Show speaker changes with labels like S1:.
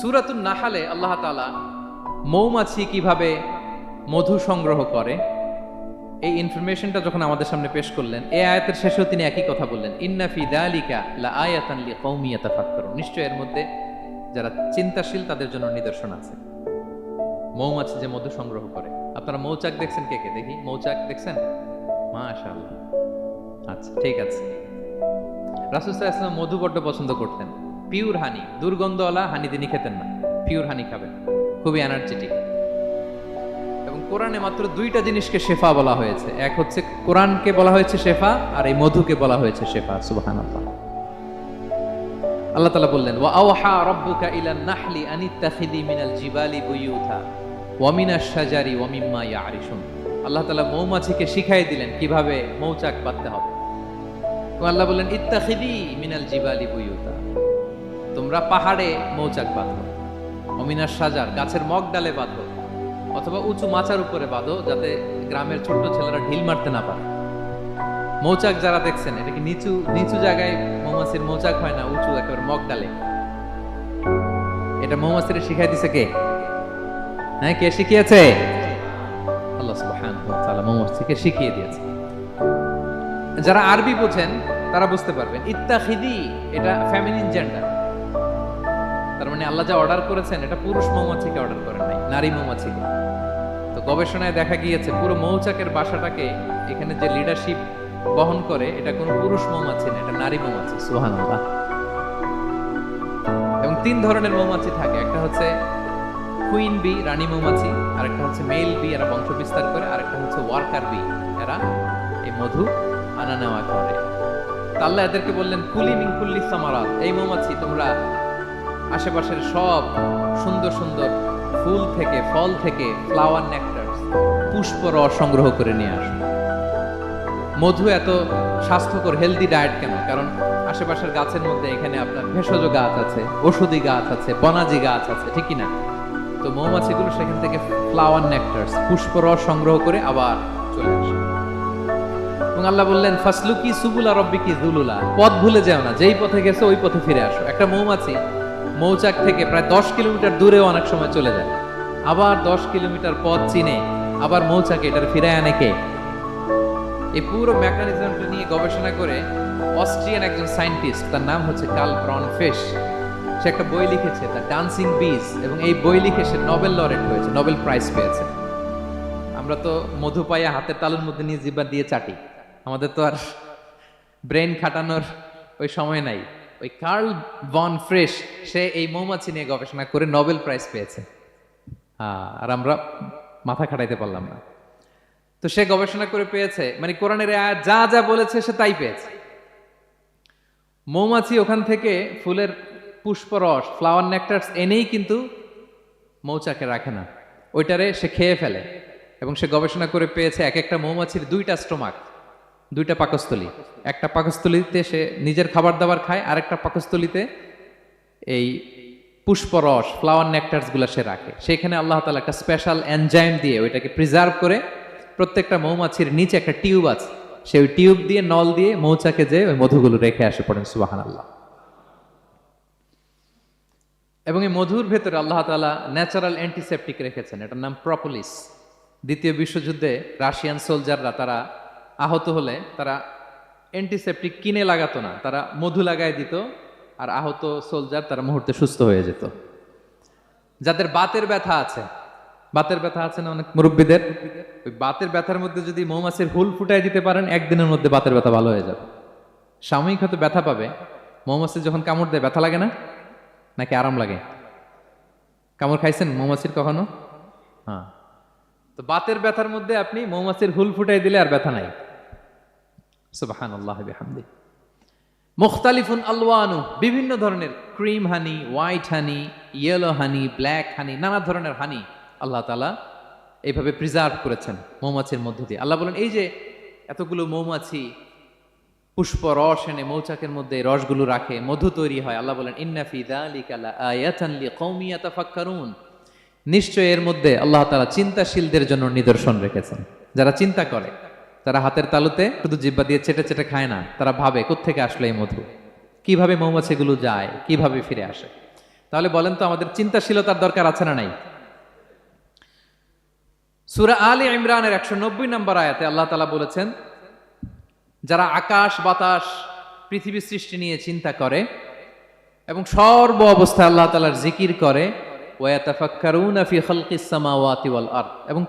S1: সুরাতুন নাহালে আল্লাহ তালা মৌমাছি কীভাবে মধু সংগ্রহ করে, এই ইনফরমেশনটা যখন আমাদের সামনে পেশ করলেন, এই আয়াতের শেষেও তিনি একই কথা বললেন ইন্নাফি দালিকা লা আয়াতান লি কওমি ইয়াতাফাক্কারুন। নিশ্চয় এর মধ্যে যারা চিন্তাশীল তাদের জন্য নিদর্শন আছে। মৌমাছি যে মধু সংগ্রহ করে, আপনারা মৌচাক দেখছেন কে কে? দেখি, মৌচাক দেখছেন? মাশাআল্লাহ। আচ্ছা ঠিক আছে। রাসূল সাল্লাল্লাহু আলাইহি মধু বড্ড পছন্দ করতেন। পিওর হানি দুর্গন্ধওয়ালা হানি তিনি খেতেন না। পিওর হানি খাবেন। খুবই এনার্জেটিক এবং কোরআনে মাত্র দুইটা জিনিসকে শেফা বলা হয়েছে। এক হচ্ছে কোরআনকে বলা হয়েছে শেফা, আর এই মধুকে বলা হয়েছে শেফা। সুবহানাল্লাহ। আল্লাহ তাআলা বললেন, ওয়া আওহা রাব্বুকা ইলান নাহলি আনিত্তাখিদি মিনাল জিবালি বুয়ুথা ওয়া মিনাশ শাজারি ওয়া মিম্মা ইয়ারিশুন। আল্লাহ তাআলা মৌমাছিকে শিখাই দিলেন কীভাবে মৌচাক বাঁধতে হবে। আল্লাহ বললেন ইত্তাখিদি মিনাল জিবালি বুয়ুথা। তোমরা পাহাড়ে মৌচাক বাঁধো, অমিনার সাজার গাছের মগ ডালে বাঁধো, অথবা উঁচু মাচার উপরে বাঁধো যাতে গ্রামের ছোট্ট ছেলেরা ঢিল মারতে না পারে। মৌচাক যারা দেখছেন, এটা কি নিচু নিচু জায়গায় মৌমাছির মৌচাক হয় না, উঁচু একেবারে মগ ডালে? এটা মৌমাছির শিখাই দিছে কে? হ্যাঁ কে শিখিয়েছে? আল্লাহ সুবহানাহু ওয়া তাআলা মৌমাছিকে শিখিয়ে দিয়েছে। যারা আরবি বোঝেন, তারা বুঝতে পারবেন, ইত্তাখিদি, এটা ফেমিনিন জেন্ডার তার মানে আল্লাহ যা অর্ডার করেছেন এটা পুরুষ মৌমাছিকে অর্ডার করেন নাই নারী মৌমাছিকে তো গবেষণায় দেখা গিয়েছে পুরো মৌচাকের বাসাটাকে এখানে যে লিডারশিপ বহন করে এটা কোনো পুরুষ মৌমাছি না এটা নারী মৌমাছি। সুহান এবং তিন ধরনের মৌমাছি থাকে একটা হচ্ছে কুইন বি রানী মৌমাছি আরেকটা হচ্ছে মেল বি এরা বংশ বিস্তার করে আরেকটা হচ্ছে ওয়ার্কার বি এরা এই মধু আনা নেওয়া করে। তা আল্লাহ এদেরকে বললেন কুলি মিন কুল্লি সামারাত এই মৌমাছি তোমরা আশেপাশের সব সুন্দর সুন্দর ফুল থেকে, ফল থেকে ফ্লাওয়ার নেকটার্স পুষ্প রস সংগ্রহ করে নিয়ে আসো মধু এত স্বাস্থ্যকর হেলদি ডায়েট কেন? কারণ আশেপাশের গাছের মধ্যে এখানে আপনার ভেষজ গাছ আছে, ওষুধি গাছ আছে, বনাজি গাছ আছে, ঠিক না তো মৌমাছিগুলো সেখান থেকে ফ্লাওয়ার নেকটার্স পুষ্প রস সংগ্রহ করে আবার চলে আসে। এবং আল্লাহ বললেন, ফাসলুকি সুবুলা রব্বিকি জুলুলা। পথ ভুলে যাও না, যেই পথে গেছে ওই পথে ফিরে আসো। একটা মৌমাছি মৌচাক থেকে প্রায় দশ কিলোমিটার দূরেও অনেক সময় চলে যায়। আবার দশ কিলোমিটার পথ চিনে আবার মৌচাকে এটার ফিরে আনে কে? এই পুরো মেকানিজমটা নিয়ে গবেষণা করে অস্ট্রিয়ান একজন সায়েন্টিস্ট তার নাম হচ্ছে কার্ল ব্রন ফিশ। সে একটা বই লিখেছে তার ডান্সিং বিজ, এবং এই বই লিখে সে নোবেল লরেট হয়েছে, নোবেল প্রাইজ পেয়েছে। আমরা তো মধু পাইয়া হাতের তালুর মধ্যে নিয়ে জিব্বা দিয়ে চাটি। আমাদের তো আর ব্রেন খাটানোর ওই সময় নাই। ওই কার্ল বন ফ্রেশ, সে এই মৌমাছি নিয়ে গবেষণা করে নোবেল প্রাইজ পেয়েছে। হ্যাঁ আর আমরা মাথা খাটাইতে পারলাম না। তো সে গবেষণা করে পেয়েছে মানে কোরআনের যা যা বলেছে সে তাই পেয়েছে। মৌমাছি ওখান থেকে ফুলের পুষ্পরস ফ্লাওয়ার নেকটার্স এনেই কিন্তু মৌচাকে রাখে না। ওইটারে সে খেয়ে ফেলে এবং সে গবেষণা করে পেয়েছে এক একটা মৌমাছির দুইটা স্টোমাক দুইটা পাকস্থলী। একটা পাকস্থলীতে সে নিজের খাবার দাবার খায় আর একটা পাকস্থলীতে এই পুষ্পরস ফ্লাওয়ার নেকটার্সগুলা সে রাখে। সেখানে আল্লাহ তালা একটা স্পেশাল এনজাইম দিয়ে ওইটাকে প্রিজার্ভ করে প্রত্যেকটা মৌমাছির নিচে একটা টিউব আছে। সে ওই টিউব দিয়ে, নল দিয়ে মৌচাকে যে ওই মধুগুলো রেখে আসে পড়েন সুবাহান আল্লাহ এবং এই মধুর ভেতরে আল্লাহ তালা ন্যাচারাল অ্যান্টিসেপটিক রেখেছেন, এটার নাম প্রপোলিস দ্বিতীয় বিশ্বযুদ্ধে রাশিয়ান সোলজাররা তারা আহত হলে তারা অ্যান্টিসেপটিক কিনে লাগাতো না, তারা মধু লাগায় দিত আর আহত সোলজার তারা মুহূর্তে সুস্থ হয়ে যেত। যাদের বাতের ব্যথা আছে, বাতের ব্যথা আছে না অনেক মুরব্বীদের? ওই বাতের ব্যথার মধ্যে যদি মৌমাছির হুল ফুটাই দিতে পারেন, একদিনের মধ্যে বাতের ব্যথা ভালো হয়ে যাবে। সাময়িক হয়তো ব্যথা পাবে। মৌমাছি যখন কামড় দেয়, ব্যথা লাগে না? নাকি আরাম লাগে? কামড় খাইছেন মৌমাছির কখনো? হ্যাঁ। তো বাতের ব্যথার মধ্যে আপনি মৌমাছির হুল ফুটাই দিলে আর ব্যথা নাই। সুবাহান আল্লাহ হামদি মুখতালিফুন আলওয়ানু, বিভিন্ন ধরনের cream honey, white honey, yellow honey, black honey, নানা ধরনের হানি আল্লাহ তালা এইভাবে প্রিজার্ভ করেছেন মৌমাছির মধ্য দিয়ে। আল্লাহ বলেন, এই যে এতগুলো মৌমাছি পুষ্প রস এনে মৌচাকের মধ্যে রসগুলো রাখে, মধু তৈরি হয়, আল্লাহ বলেন ইন্নাফি দালিকালা আয়াতান লিকৌমি ইয়াতাফাক্কারুন। নিশ্চয় এর মধ্যে আল্লাহ তাআলা চিন্তাশীলদের জন্য নিদর্শন রেখেছেন। যারা চিন্তা করে তারা হাতের তালুতে শুধু জিব্বা দিয়ে চেটে চেটে খায় না, তারা ভাবে, কোত্থেকে আসলো এই মধু? কীভাবে মৌমাছিগুলো যায়? কীভাবে ফিরে আসে? তাহলে বলেন তো আমাদের চিন্তাশীলতার দরকার আছে না নাই? সুরা আলী ইমরানের একশো নব্বই নম্বর আয়াতে আল্লাহ তালা বলেছেন, যারা আকাশ, বাতাস পৃথিবী সৃষ্টি নিয়ে চিন্তা করে এবং সর্ব অবস্থায় আল্লাহ তালার জিকির করে ওয়াতাফাক্কারুনা ফি খালকিস সামাওয়াতি ওয়াল আরদ এবং